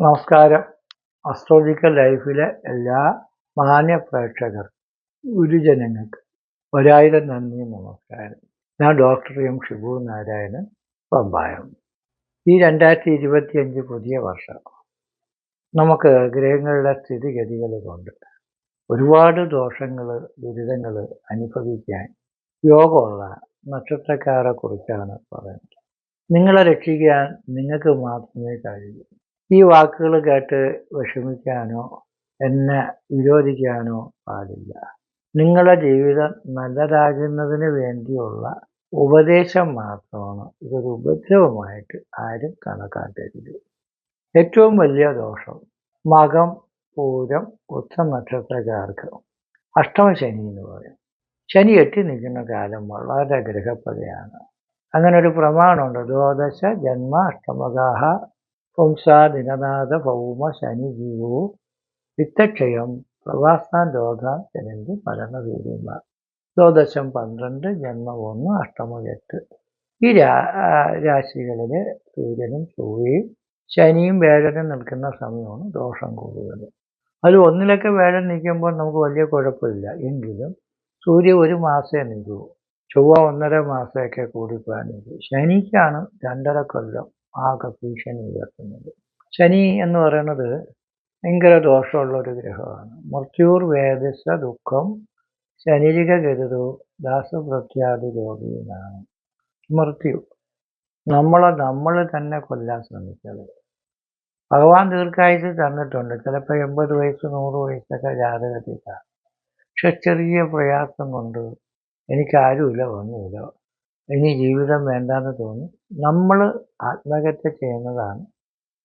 നമസ്കാരം. അസ്ട്രോളജിക്കൽ ലൈഫിലെ എല്ലാ മാന്യ പ്രേക്ഷകർ ഗുരുജനങ്ങൾക്ക് ഒരായിരം നന്ദി നമസ്കാരം. ഞാൻ ഡോക്ടർ എം ഷിബു നാരായണൻ പമ്പായം. ഈ രണ്ടായിരത്തി ഇരുപത്തിയഞ്ച് പുതിയ വർഷം നമുക്ക് ഗ്രഹങ്ങളുടെ സ്ഥിതിഗതികൾ കൊണ്ട് ഒരുപാട് ദോഷങ്ങൾ ദുരിതങ്ങൾ അനുഭവിക്കാൻ യോഗമുള്ള നക്ഷത്രക്കാരെ കുറിച്ചാണ് പറയുന്നത്. നിങ്ങളെ രക്ഷിക്കാൻ നിങ്ങൾക്ക് മാത്രമേ കഴിയൂ. ഈ വാക്കുകൾ കേട്ട് വിഷമിക്കാനോ എന്നെ വിരോധിക്കാനോ പാടില്ല. നിങ്ങളുടെ ജീവിതം നല്ലതാകുന്നതിന് വേണ്ടിയുള്ള ഉപദേശം മാത്രമാണ്. ഇതൊരു ഉപദ്രവമായിട്ട് ആരും കണക്കാക്കരുത്. ഏറ്റവും വലിയ ദോഷം മകം പൂരം ഉച്ച നക്ഷത്രക്കാർക്ക്. അഷ്ടമശനി എന്ന് പറയും. ശനി എട്ടി നിൽക്കുന്ന കാലം വളരെ ഗ്രഹപ്പതയാണ്. അങ്ങനെ ഒരു പ്രമാണമുണ്ട്. ദ്വാദശ ജന്മ അഷ്ടമകാഹ പുംസ ദിനനാഥ ഭൗമ ശനി ജീവു വിത്തക്ഷയം പ്രവാസാൻ രോഗ ജനന്തി മരണവീര്യന്മാർ ദ്വാദശം പന്ത്രണ്ട് ജന്മം ഒന്ന് അഷ്ടമം എട്ട് ഈ രാ രാശികളിൽ സൂര്യനും ചൊവ്വയും ശനിയും വേഴനും നിൽക്കുന്ന സമയമാണ് ദോഷം കൂടുതൽ അതിൽ ഒന്നിലൊക്കെ വേഴൻ നിൽക്കുമ്പോൾ നമുക്ക് വലിയ കുഴപ്പമില്ല. എങ്കിലും സൂര്യ ഒരു മാസമേ നിൽക്കൂ. ചൊവ്വ ഒന്നര മാസമൊക്കെ കൂടിപ്പോയാൽ നിൽക്കും. ശനിക്കാണ് രണ്ടര കൊല്ലം ആകെ ഭീഷണി ഉയർത്തുന്നത്. ശനി എന്ന് പറയുന്നത് ഭയങ്കര ദോഷമുള്ള ഒരു ഗ്രഹമാണ്. മൃത്യൂർ വേദസ ദുഃഖം ശനിരിക ഗരുതു ദാസപ്രത്യാദി രോഗിയാണ് മൃത്യു. നമ്മളെ നമ്മൾ തന്നെ കൊല്ലാൻ ശ്രമിച്ചത്. ഭഗവാൻ ദീർഘായുസ് തന്നിട്ടുണ്ട്. ചിലപ്പോൾ എൺപത് വയസ്സ് നൂറ് വയസ്സൊക്കെ ജാതകത്തിൽ പക്ഷെ ചെറിയ പ്രയാസം കൊണ്ട് എനിക്കാരുമില്ല ഒന്നുമില്ല. ഇനി ജീവിതം വേണ്ടാന്ന് തോന്നി. നമ്മൾ ആത്മഹത്യ ചെയ്യുന്നതാണ്.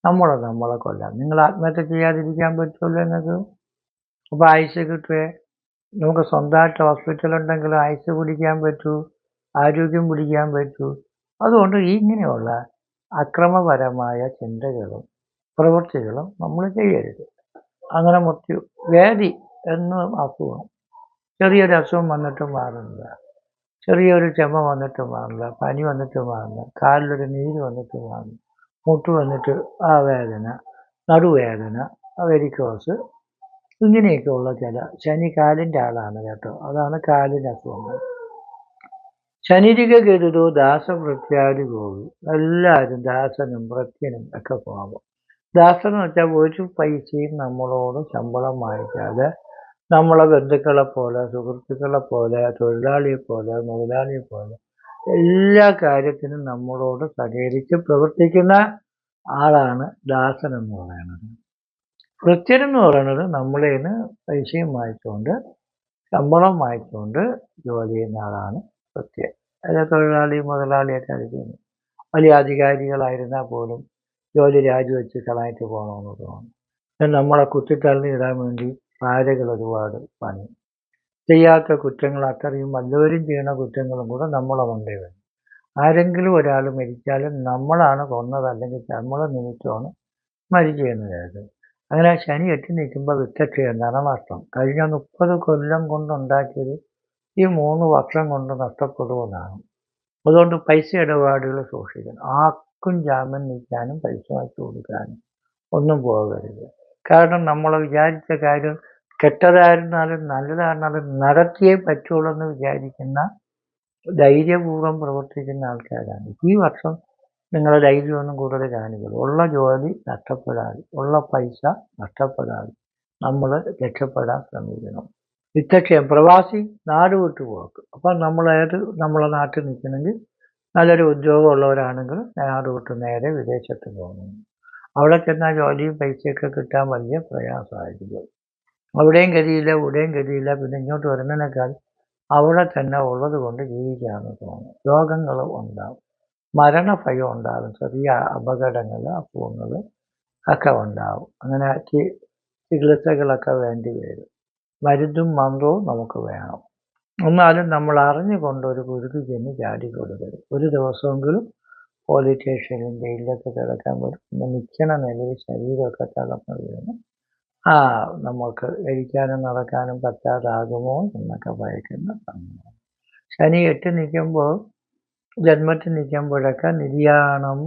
നമ്മളെ നമ്മളെ കൊല്ലാം. നിങ്ങൾ ആത്മഹത്യ ചെയ്യാതിരിക്കാൻ പറ്റുമല്ലോ എന്നത്. അപ്പോൾ ആയുസ് കിട്ടുവേ. നമുക്ക് സ്വന്തമായിട്ട് ഹോസ്പിറ്റൽ ഉണ്ടെങ്കിൽ ആയുസ് പിടിക്കാൻ പറ്റൂ ആരോഗ്യം പിടിക്കാൻ പറ്റൂ. അതുകൊണ്ട് ഇങ്ങനെയുള്ള അക്രമപരമായ ചിന്തകളും പ്രവൃത്തികളും നമ്മൾ ചെയ്യരുത്. അങ്ങനെ മൃത്യു വ്യാധി എന്ന അസുഖം. ചെറിയൊരു അസുഖം വന്നിട്ട് മാറുന്നില്ല. ചെറിയൊരു ചുമ വന്നിട്ട് മാറില്ല പനി വന്നിട്ട് മാറില്ല കാലിലൊരു നീര് വന്നിട്ട് മാറില്ല മുട്ട് വന്നിട്ട് ആ വേദന നടുവേദന വെരിക്കോസ് ഇങ്ങനെയൊക്കെയുള്ള ചില ശനി കാലിന്റെ ആളാണ് കേട്ടോ. അതാണ് കാലിന്റെ അസുഖങ്ങൾ ശനിരിക ഗരുതോ ദാസവൃത്യാദി പോകും എല്ലാവരും ദാസനും വൃത്യനും ഒക്കെ പോകും ദാസൻ എന്ന് വെച്ചാൽ ഒരു പൈസയും നമ്മളോട് ശമ്പളം വാങ്ങിക്കാതെ നമ്മളെ ബന്ധുക്കളെ പോലെ സുഹൃത്തുക്കളെ പോലെ തൊഴിലാളിയെ പോലെ മുതലാളിയെ പോലെ എല്ലാ കാര്യത്തിനും നമ്മളോട് സഹകരിച്ച് പ്രവർത്തിക്കുന്ന ആളാണ് ദാസൻ എന്ന് പറയുന്നത്. കൃത്യൻ എന്ന് പറയുന്നത് നമ്മളിൽ നിന്ന് പൈസയും വാങ്ങിച്ചുകൊണ്ട് ശമ്പളം വാങ്ങിച്ചുകൊണ്ട് ജോലി ചെയ്യുന്ന ആളാണ് കൃത്യൻ. അതായത് തൊഴിലാളി മുതലാളിയൊക്കെ ആയിരിക്കും. വലിയ അധികാരികളായിരുന്നാൽ പോലും ജോലി രാജിവെച്ച് കളായിട്ട് പോകണമെന്ന് തോന്നുന്നു. നമ്മളെ കുത്തിത്തള്ളി ഇടാൻ വേണ്ടി ഭാര്യകൾ ഒരുപാട് പണി. ചെയ്യാത്ത കുറ്റങ്ങൾ അത്രയും വല്ലവരും ചെയ്യുന്ന കുറ്റങ്ങളും കൂടെ നമ്മളെ കൊണ്ടേ വരും. ആരെങ്കിലും ഒരാൾ മരിച്ചാലും നമ്മളാണ് കൊന്നത് അല്ലെങ്കിൽ നമ്മളെ നിമിത്തമാണ് മരിച്ചെന്ന് അങ്ങനെ ശനി എട്ടി നിൽക്കുമ്പോൾ വിത്തക്ഷ എന്താണ് നഷ്ടം കഴിഞ്ഞ മുപ്പത് കൊല്ലം കൊണ്ടുണ്ടാക്കിയത് ഈ മൂന്ന് വർഷം കൊണ്ട് നഷ്ടപ്പെടുമെന്നാണ്. അതുകൊണ്ട് പൈസ ഇടപാടുകൾ സൂക്ഷിക്കണം. ആർക്കും ജാമ്യം നിൽക്കാനും പൈസ വെച്ച് കൊടുക്കാനും ഒന്നും പോകരുത്. കാരണം നമ്മൾ വിചാരിച്ച കാര്യം കെട്ടതായിരുന്നാലും നല്ലതായിരുന്നാലും നടത്തിയേ പറ്റുള്ളൂ എന്ന് വിചാരിക്കുന്ന ധൈര്യപൂർവം പ്രവർത്തിക്കുന്ന ആൾക്കാരാണ്. ഈ വർഷം നിങ്ങൾ ധൈര്യമൊന്നും കൂടുതൽ കാണിക്കുള്ളൂ ഉള്ള ജോലി നഷ്ടപ്പെടാതെ ഉള്ള പൈസ നഷ്ടപ്പെടാതെ നമ്മൾ രക്ഷപ്പെടാൻ ശ്രമിക്കണം. വിത്തക്ഷയം പ്രവാസി നാട് വിട്ടു പോക്ക്. അപ്പം നമ്മൾ ഏത് നമ്മളെ നാട്ടിൽ നിൽക്കണമെങ്കിൽ നല്ലൊരു ഉദ്യോഗമുള്ളവരാണെങ്കിൽ നാട് വിട്ട് നേരെ വിദേശത്ത് പോകുന്നു അവിടെ ചെന്നാൽ ജോലിയും പൈസയൊക്കെ കിട്ടാൻ വലിയ പ്രയാസമായിരിക്കും. അവിടെയും കരിയില്ല ഇവിടെയും കരിയില്ല പിന്നെ ഇങ്ങോട്ട് വരുന്നതിനേക്കാൾ അവിടെ തന്നെ ഉള്ളത് കൊണ്ട് ജീവിക്കാമെന്ന് തോന്നും രോഗങ്ങൾ ഉണ്ടാവും. മരണഭയം ഉണ്ടാകും. ചെറിയ അപകടങ്ങൾ അസുഖങ്ങൾ ഒക്കെ ഉണ്ടാവും. അങ്ങനെ ചികിത്സകളൊക്കെ വേണ്ടി വരും. മരുന്നും മന്ത്രവും നമുക്ക് വേണം. എന്നാലും നമ്മൾ അറിഞ്ഞുകൊണ്ട് ഒരു കുരുതി ചെന്ന് ചാടി കൊടുക്കരുത്. ഒരു ദിവസമെങ്കിലും പോലീസ് സ്റ്റേഷനിലും ജയിലിലൊക്കെ കിടക്കാൻ പറ്റും. പിന്നെ നിൽക്കണ നിലയിൽ ശരീരമൊക്കെ തളർന്നു വീണ് ആ നമുക്ക് എരിക്കാനും നടക്കാനും പറ്റാതാകുമോ എന്നൊക്കെ ഭയക്കുന്ന സമയമാണ് ശനി എട്ട് നിൽക്കുമ്പോൾ ജന്മത്തിൽ നിൽക്കുമ്പോഴൊക്കെ നിര്യാണം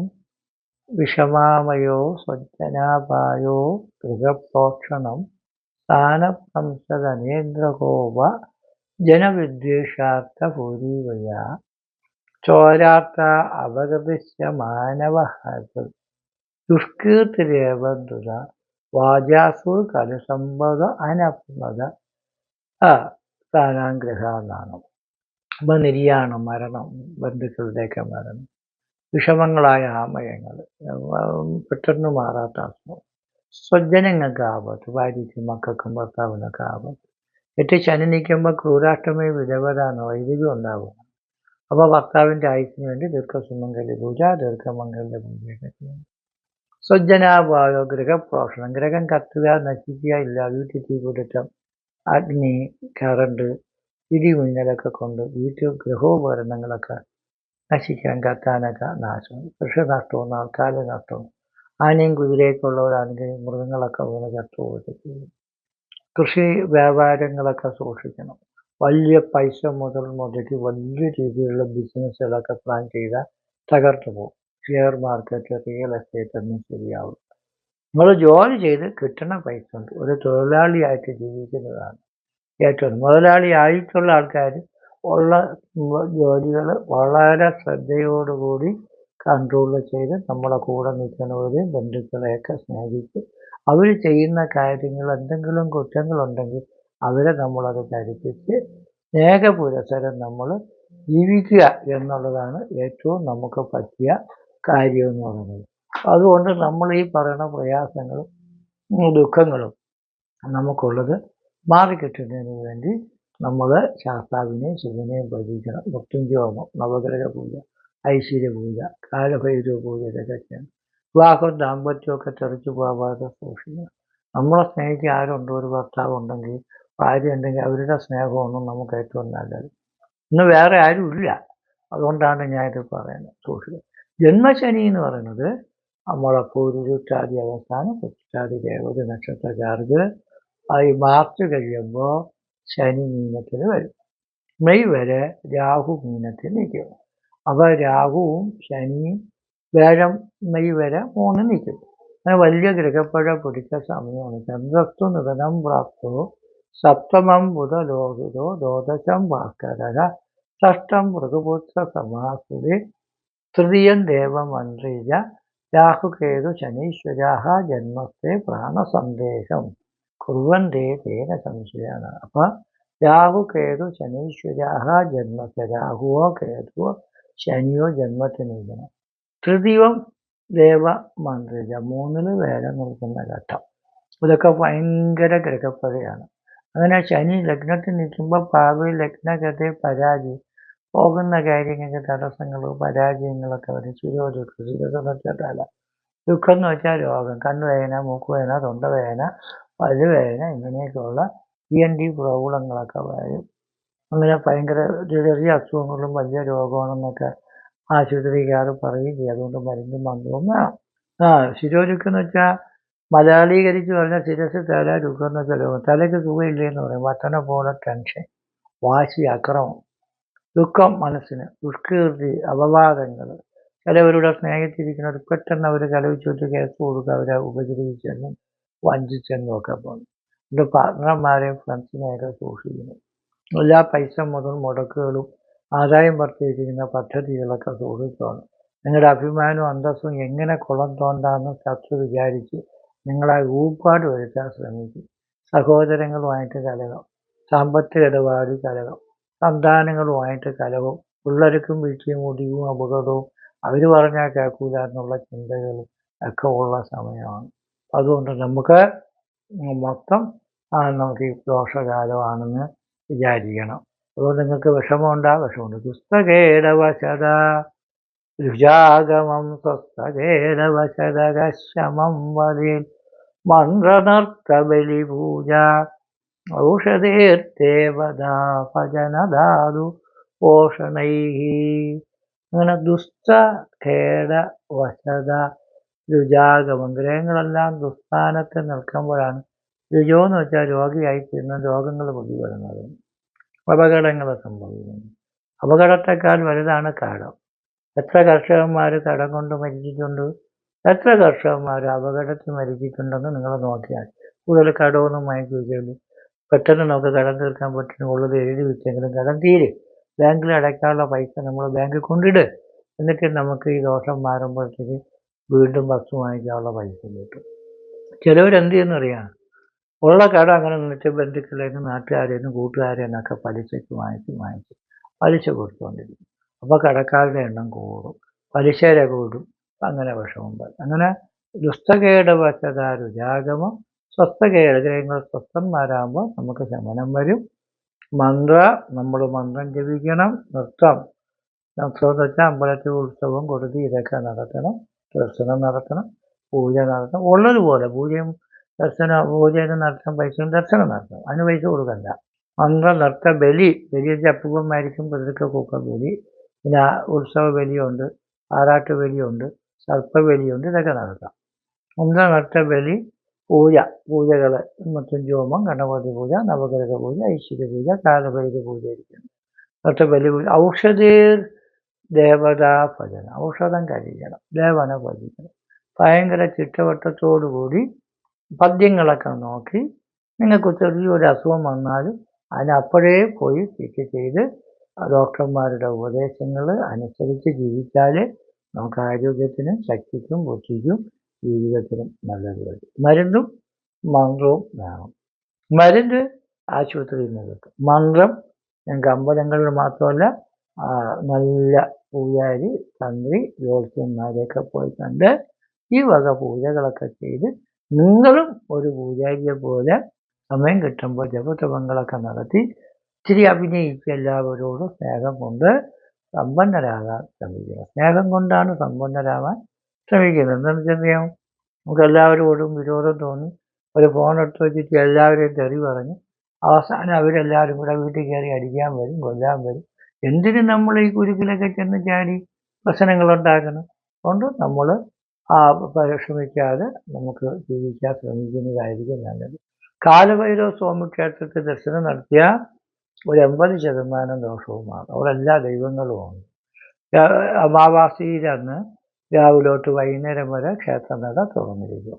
വിഷമാമയോ സ്വജ്ജനാപായോ ഗൃഹപോഷണം ജനവിദ്വേഷാർത്ഥ ഭൂരിവയ ചോരാർത്ഥ മാനവഹത് ദുഷ്കീർത്തിരേവ ദുഷ്കീർത്തിരേവന്തുത വാചാസു കലസമ്പത അനപ്മത സ്ഥാനാഗ്രഹ എന്നാണ് അപ്പം നിര്യാണം മരണം ബന്ധുക്കളുടെയൊക്കെ മരണം വിഷമങ്ങളായ ആമയങ്ങൾ പെട്ടെന്ന് മാറാത്ത അസുഖം. സ്വജനങ്ങൾക്ക് ആപത്ത് ഭാര്യയ്ക്കും മക്കൾക്കും ഭർത്താവിനൊക്കെ ആപത്ത്. എട്ട് ശനി നിൽക്കുമ്പോൾ ക്രൂരാഷ്ടമി വിധവതാണ് വൈദ്യുതി ഉണ്ടാവും അപ്പോൾ ഭർത്താവിന്റെ ആയുസിന് വേണ്ടി ദീർഘസുമംഗല്യ പൂജ ദീർഘമംഗല്യ പൂജയൊക്കെ ചെയ്യണം. സ്വജനാഭാവ ഗൃഹപ്രോഷണം ഗ്രഹം കത്തുക നശിക്കുക ഇല്ല വീട്ടിൽ തീപിടുത്തം അഗ്നി കറണ്ട് ഇടിമിന്നലൊക്കെ കൊണ്ട് വീട്ടിൽ ഗൃഹോപകരണങ്ങളൊക്കെ നശിക്കാൻ കത്താനൊക്കെ നാശം. കൃഷിനഷ്ടവും നാൽക്കാല നഷ്ടവും. ആനയും കുതിരയൊക്കെ മൃഗങ്ങളൊക്കെ വീണ് ചത്തുപോയിട്ട് ചെയ്യും. കൃഷി വ്യാപാരങ്ങളൊക്കെ സൂക്ഷിക്കണം. വലിയ പൈസ മുതൽ മുതൽ വലിയ രീതിയിലുള്ള ബിസിനസ്സുകളൊക്കെ പ്ലാൻ ചെയ്താൽ തകർന്നു പോകും. ഷെയർ മാർക്കറ്റ് റിയൽ എസ്റ്റേറ്റ് ഒന്നും ശരിയാവും നമ്മൾ ജോലി ചെയ്ത് കിട്ടണ പൈസ ഉണ്ട്. ഒരു തൊഴിലാളിയായിട്ട് ജീവിക്കുന്നതാണ് ഏറ്റവും മുതലാളി ആയിട്ടുള്ള ആൾക്കാർ ഉള്ള ജോലികൾ വളരെ ശ്രദ്ധയോടുകൂടി കൺട്രോൾ ചെയ്ത് നമ്മളെ കൂടെ നിൽക്കുന്നവരെയും ബന്ധുക്കളെയൊക്കെ സ്നേഹിച്ച് അവർ ചെയ്യുന്ന കാര്യങ്ങൾ എന്തെങ്കിലും കുറ്റങ്ങളുണ്ടെങ്കിൽ അവരെ നമ്മളത് ധരിപ്പിച്ച് സ്നേഹപുരസരം നമ്മൾ ജീവിക്കുക എന്നുള്ളതാണ് ഏറ്റവും നമുക്ക് പറ്റിയ കാര്യം എന്ന് പറയുന്നത്. അതുകൊണ്ട് നമ്മൾ ഈ പറയുന്ന പ്രയാസങ്ങളും ദുഃഖങ്ങളും നമുക്കുള്ളത് മാറിക്കിട്ടുന്നതിന് വേണ്ടി നമ്മൾ ശാസ്താവിനെയും ശിവനെയും ഭജിക്കണം. മൃത്യുഞ്ജയ ഹോമം നവഗ്രഹ പൂജ ഐശ്വര്യ പൂജ കാലഭൈരവ പൂജ ഇതൊക്കെ ചെയ്യണം. വിവാഹവും ദാമ്പത്യമൊക്കെ തെറിച്ചു പോകാതെ സൂക്ഷിക്കണം. നമ്മളെ സ്നേഹിക്കുക ആരുണ്ടോ? ഒരു ഭർത്താവ് ഉണ്ടെങ്കിൽ ഭാര്യ ഉണ്ടെങ്കിൽ അവരുടെ സ്നേഹമൊന്നും നമുക്ക് ഏറ്റവും നല്ലത്. ഇന്ന് വേറെ ആരും ഇല്ല അതുകൊണ്ടാണ് ഞാനിത് പറയുന്നത്. സൂക്ഷിക്കുക ജന്മശനി എന്ന് പറയുന്നത് നമ്മളെ പൂരുരുട്ടാതി അവസാനം പുറ്റാതി രേവതി നക്ഷത്രക്കാർക്ക് ഈ മാർച്ച് കഴിയുമ്പോൾ ശനി മീനത്തിൽ വരും. മെയ് വരെ രാഹു മീനത്തിൽ നിൽക്കും. അപ്പോൾ രാഹുവും ശനിയും വേഴം മെയ് വരെ മൂന്ന് നിൽക്കും. അങ്ങനെ വലിയ ഗൃഹപ്പഴ പിടിച്ച സമയമാണ്. ചന്ദ്രസ്തു നിധനം പ്രാപ്തോ സപ്തമം ബുധ ലോഹിതോ ദോദശം ഭാസ്കര ഷഷ്ടം മൃഗപുത്ര സമാസുരി തൃതീയം ദേവമന്ത്രീജ രാഹുകേതു ശനീശ്വരാഹ ജന്മത്തെ പ്രാണസന്ദേഹം കുറുവന്തേ തേന സംശയാണ്. അപ്പം രാഹു കേതു ശനീശ്വരാഹ ജന്മത്തെ രാഹുവോ കേതുവോ ശനിയോ ജന്മത്തിനിരിക്കണം തൃതീയം ദേവ മന്ത്രിജ മൂന്നിൽ വേല നിൽക്കുന്ന ഘട്ടം. ഇതൊക്കെ ഭയങ്കര ഗ്രഹപ്പഴയാണ് അങ്ങനെ ശനി ലഗ്നത്തിൽ നിൽക്കുമ്പോൾ പാവി ലഗ്നഗതി പരാജയം പോകുന്ന കാര്യങ്ങൾക്ക് തടസ്സങ്ങൾ പരാജയങ്ങളൊക്കെ വരും. ശിരോദുഃഖം ശിരോദം വെച്ചാൽ ദുഃഖം എന്ന് വെച്ചാൽ രോഗം കണ്ണുവേദന മൂക്കുവേദന തൊണ്ടവേദന പല്ലുവേദന ഇങ്ങനെയൊക്കെയുള്ള ഇ എൻ ഡി പ്രോബ്ലങ്ങളൊക്കെ വരും. അങ്ങനെ ഭയങ്കര ചെറിയ അസുഖങ്ങളും വലിയ രോഗമാണെന്നൊക്കെ ആശുപത്രിക്കാർ പറയുകയും ചെയ്യും. അതുകൊണ്ട് മരുന്നും മന്ത്രവും വേണം. ആ ശിരോരുക്കം എന്ന് വെച്ചാൽ മലയാളീകരിച്ച് പറഞ്ഞാൽ ശിരസ് തല ദുഃഖം എന്ന് വെച്ചാൽ തലയ്ക്ക് സുഖമില്ലേ എന്ന് പറയും. വട്ടനെ പോലെ ടെൻഷൻ വാശി അക്രമം. ദുഃഖം മനസ്സിന് ദുഷ്കീർത്തി അപവാദങ്ങൾ. ചിലവരുടെ സ്നേഹത്തിരിക്കുന്നവർ പെട്ടെന്ന് അവർ കലവിച്ചുവിട്ട് കേസ് കൊടുക്കുക അവരെ ഉപദ്രവിച്ചെന്നും വഞ്ചിച്ചെന്നും ഒക്കെ പോകുന്നു എന്റെ പാർട്ട്ണർമാരെയും ഫ്രണ്ട്സിനെയൊക്കെ സൂക്ഷിക്കുന്നു. എല്ലാ പൈസ മുതൽ മുടക്കുകളും ആദായം വർദ്ധിപ്പിക്കുന്ന പദ്ധതികളൊക്കെ സൂക്ഷിച്ചോണം. നിങ്ങളുടെ അഭിമാനവും അന്തസ്സും എങ്ങനെ കുളം തോണ്ടാന്ന് ശത്രു വിചാരിച്ച് നിങ്ങളെ ഊപ്പാട് വരുത്താൻ ശ്രമിക്കും. സഹോദരങ്ങളുമായിട്ട് കലകം സാമ്പത്തിക ഇടപാട് കലകം സന്താനങ്ങളുമായിട്ട് കലവും പിള്ളേർക്കും വീട്ടിലും ഒടിവും അപകടവും അവർ പറഞ്ഞാൽ കേൾക്കൂല എന്നുള്ള ചിന്തകൾ ഒക്കെ ഉള്ള സമയമാണ്. അതുകൊണ്ട് നമുക്ക് മൊത്തം നമുക്ക് ഈ ദോഷകാലമാണെന്ന് വിചാരിക്കണം. അതുകൊണ്ട് നിങ്ങൾക്ക് വിഷമമുണ്ടാ വിഷമുണ്ട് പുസ്തകേടവശത രുചാഗമം സ്വസ്തകേടവശതകശമം വതിൽ മന്ത്രനർത്തബലി പൂജ ഔഷധേർദേവതാ ഭജനധാതു പോഷണൈ അങ്ങനെ ദുസ്ത ഖേട വശത രുജാഗമം ഗ്രഹങ്ങളെല്ലാം ദുസ്ഥാനത്ത് നിൽക്കുമ്പോഴാണ് രുജോ എന്ന് വെച്ചാൽ രോഗിയായി തീരുന്ന രോഗങ്ങൾ പൊടി വരുന്നത് അപകടങ്ങൾ സംഭവിക്കുന്നു. അപകടത്തെക്കാൾ വലുതാണ് കടം. എത്ര കർഷകന്മാർ കടം കൊണ്ട് മരിച്ചിട്ടുണ്ട്? എത്ര കർഷകന്മാർ അപകടത്തിൽ മരിച്ചിട്ടുണ്ടെന്ന് നിങ്ങൾ നോക്കിയാൽ കൂടുതൽ കടമൊന്നും വാങ്ങിക്കുകയില്ല പെട്ടെന്ന് നമുക്ക് കടം തീർക്കാൻ പറ്റുന്ന ഉള്ളത് എഴുതി വെച്ചെങ്കിലും കടം തീരെ. ബാങ്കിൽ അടയ്ക്കാനുള്ള പൈസ നമ്മൾ ബാങ്കിൽ കൊണ്ടിട്. എന്നിട്ട് നമുക്ക് ഈ ദോഷം മാറുമ്പോഴത്തേക്ക് വീണ്ടും ബസ് വാങ്ങിക്കാനുള്ള പൈസ കിട്ടും. ചിലവരെന്ത് ചെയ്യുന്നറിയാം? ഉള്ള കട അങ്ങനെ നിന്നിട്ട് ബന്ധുക്കളേന്ന് നാട്ടുകാരേന്ന് കൂട്ടുകാരേന്നൊക്കെ പലിശയ്ക്ക് വാങ്ങിച്ച് വാങ്ങിച്ച് പലിശ കൊടുത്തുകൊണ്ടിരിക്കും അപ്പോൾ കടക്കാരുടെ എണ്ണം കൂടും. പലിശ കൂടും. അങ്ങനെ വിഷമം അങ്ങനെ ദുസ്തകേട വശതാരു ജാഗമം സ്വസ്ഥകേട ഗ്രഹങ്ങൾ സ്വസ്ഥന്മാരാകുമ്പോൾ നമുക്ക് ശമനം വരും. മന്ത്ര നമ്മൾ മന്ത്രം ജപിക്കണം നൃത്തം. നൃത്തം വെച്ചാൽ അമ്പലത്തിൽ ഉത്സവം കൊടുത്തി ഇതൊക്കെ നടത്തണം ദർശനം നടത്തണം പൂജ നടത്തണം. ഉള്ളതുപോലെ പൂജയും ദർശനം പൂജയൊക്കെ നടത്താൻ പൈസയും ദർശനം നടത്തണം. അതിന് പൈസ കൊടുക്കണ്ട. മന്ത്ര നൃത്ത ബലി ബലി വെച്ചാൽ അപ്പൂപ്പന്മാരിക്കും കൂക്ക ബലി. പിന്നെ ഉത്സവ ബലിയുണ്ട് ആറാട്ട് ബലിയുണ്ട് സർപ്പ ബലിയുണ്ട് ഇതൊക്കെ നടത്താം. മന്ത്ര നൃത്ത ബലി പൂജ പൂജകൾ മറ്റും ചോമം ഗണപതി പൂജ നവഗ്രഹ പൂജ ഐശ്വര്യ പൂജ കാലഭൈര പൂജ ഇരിക്കുന്നു. നൃത്ത ബലി പൂജ ഔഷധീർ ദേവതാ ഭജന ഔഷധം കഴിക്കണം ദേവന ഭജിക്കണം. ഭയങ്കര ചിട്ടവട്ടത്തോടുകൂടി പദ്യങ്ങളൊക്കെ നോക്കി നിങ്ങൾക്ക് ചെറിയൊരു അസുഖം വന്നാലും അതിനപ്പോഴേ പോയി ചിക്ക് ചെയ്ത് ഡോക്ടർമാരുടെ ഉപദേശങ്ങൾ അനുസരിച്ച് ജീവിച്ചാൽ നമുക്ക് ആരോഗ്യത്തിനും ശക്തിക്കും ബുദ്ധിക്കും ജീവിതത്തിനും നല്ലത്. വരും മരുന്നും മന്ത്രവും വേണം. മരുന്ന് ആശുപത്രിയിൽ നിന്ന് കിട്ടും. മന്ത്രം ഞങ്ങൾക്ക് അമ്പലങ്ങളിൽ മാത്രമല്ല നല്ല പൂജാരി തന്ത്രി ജ്യോത്സ്യന്മാരെയൊക്കെ പോയി കണ്ട് ഈ വക പൂജകളൊക്കെ ചെയ്ത് നിങ്ങളും ഒരു പൂജാരിയെ പോലെ സമയം കിട്ടുമ്പോൾ ജപതപങ്ങളൊക്കെ നടത്തി ഇച്ചിരി അഭിനയിച്ച് എല്ലാവരോടും സ്നേഹം കൊണ്ട് സമ്പന്നരാകാൻ ശ്രമിക്കുക. സ്നേഹം കൊണ്ടാണ് സമ്പന്നരാകാൻ ശ്രമിക്കുന്നത്. എന്താണെന്ന് വെച്ചാൽ നമുക്ക് എല്ലാവരോടും വിരോധം തോന്നി. ഒരു ഫോൺ എടുത്ത് വെച്ചിട്ട് എല്ലാവരെയും തെറി പറഞ്ഞ് അവസാനം അവരെല്ലാവരും കൂടെ വീട്ടിൽ കയറി അടിക്കാൻ വരും കൊല്ലാൻ വരും. എന്തിന് നമ്മൾ ഈ കുരുക്കിലൊക്കെ ചെന്ന് ചാടി പ്രശ്നങ്ങളുണ്ടാക്കണം അതുകൊണ്ട് നമ്മൾ ആ പരിശ്രമിക്കാതെ നമുക്ക് ജീവിക്കാൻ ശ്രമിക്കുന്നതായിരിക്കും നല്ലത്. കാലഭൈരവ സ്വാമി ക്ഷേത്രത്തിൽ ദർശനം നടത്തിയ ഒരു എൺപത് ശതമാനം ദോഷവുമാണ്. അവിടെ എല്ലാ ദൈവങ്ങളുമാണ് അമാവാസിയിലന്ന് രാവിലോട്ട് വൈകുന്നേരം വരെ ക്ഷേത്രനട തുറന്നിരിക്കും.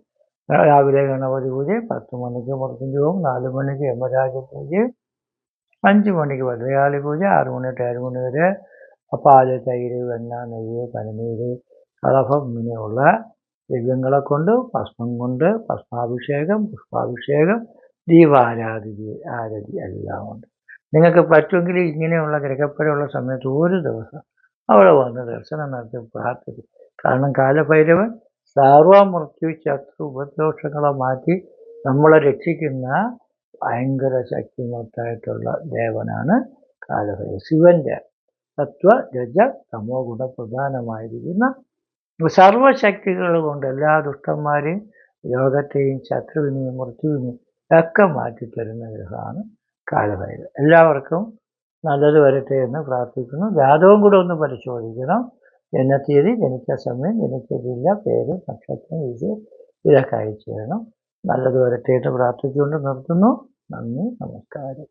രാവിലെ ഗണപതി പൂജയും പത്ത് മണിക്ക് മുറത്തിന്റെവും നാല് മണിക്ക് യമരാജ പൂജയും അഞ്ച് മണിക്ക് ഭദ്രകാളി പൂജ ആറ് മണി തൊട്ട് ഏഴ് മണി വരെ പാൽ തൈര് വെണ്ണ നെയ്യ് പനനീര് കളഭം ഇങ്ങനെയുള്ള ദിവ്യങ്ങളെ കൊണ്ട് ഭസ്മം കൊണ്ട് ഭസ്മാഭിഷേകം പുഷ്പാഭിഷേകം ദീപാരാധി ആരതി എല്ലാം ഉണ്ട്. നിങ്ങൾക്ക് പറ്റുമെങ്കിൽ ഇങ്ങനെയുള്ള ഗ്രഹപ്പഴമുള്ള സമയത്ത് ഒരു ദിവസം അവിടെ വന്ന് ദർശനം നടത്തി പ്രാർത്ഥിക്കും. കാരണം കാലഭൈരവൻ സർവമൃത്യു ശത്രു ഉപദോഷങ്ങളെ മാറ്റി നമ്മളെ രക്ഷിക്കുന്ന ഭയങ്കര ശക്തിമത്തായിട്ടുള്ള ദേവനാണ് കാലഭൈരവൻ. ശിവന്റെ തത്വ രജ തമോ ഗുണ പ്രധാനമായിരിക്കുന്ന സർവശക്തികൾ കൊണ്ട് എല്ലാ ദുഷ്ടന്മാരെയും രോഗത്തെയും ശത്രുവിനെയും മൃത്യുവിനെയും ഒക്കെ മാറ്റിത്തരുന്ന ഗ്രഹമാണ് കാലഭൈരവൻ. എല്ലാവർക്കും നല്ലത് വരട്ടെ എന്ന് പ്രാർത്ഥിക്കുന്നു. ജാതവും കൂടെ ഒന്ന് പരിശോധിക്കണം. ജനത്തീയതി ജനിച്ച സമയം ജനിച്ച ജില്ല പേര് നക്ഷത്രം ഇത് ഇതൊക്കെ അയച്ചു തരണം നല്ലത് വരട്ടെ എന്ന് പ്രാർത്ഥിച്ചുകൊണ്ട് നിർത്തുന്നു. നന്ദി നമസ്കാരം.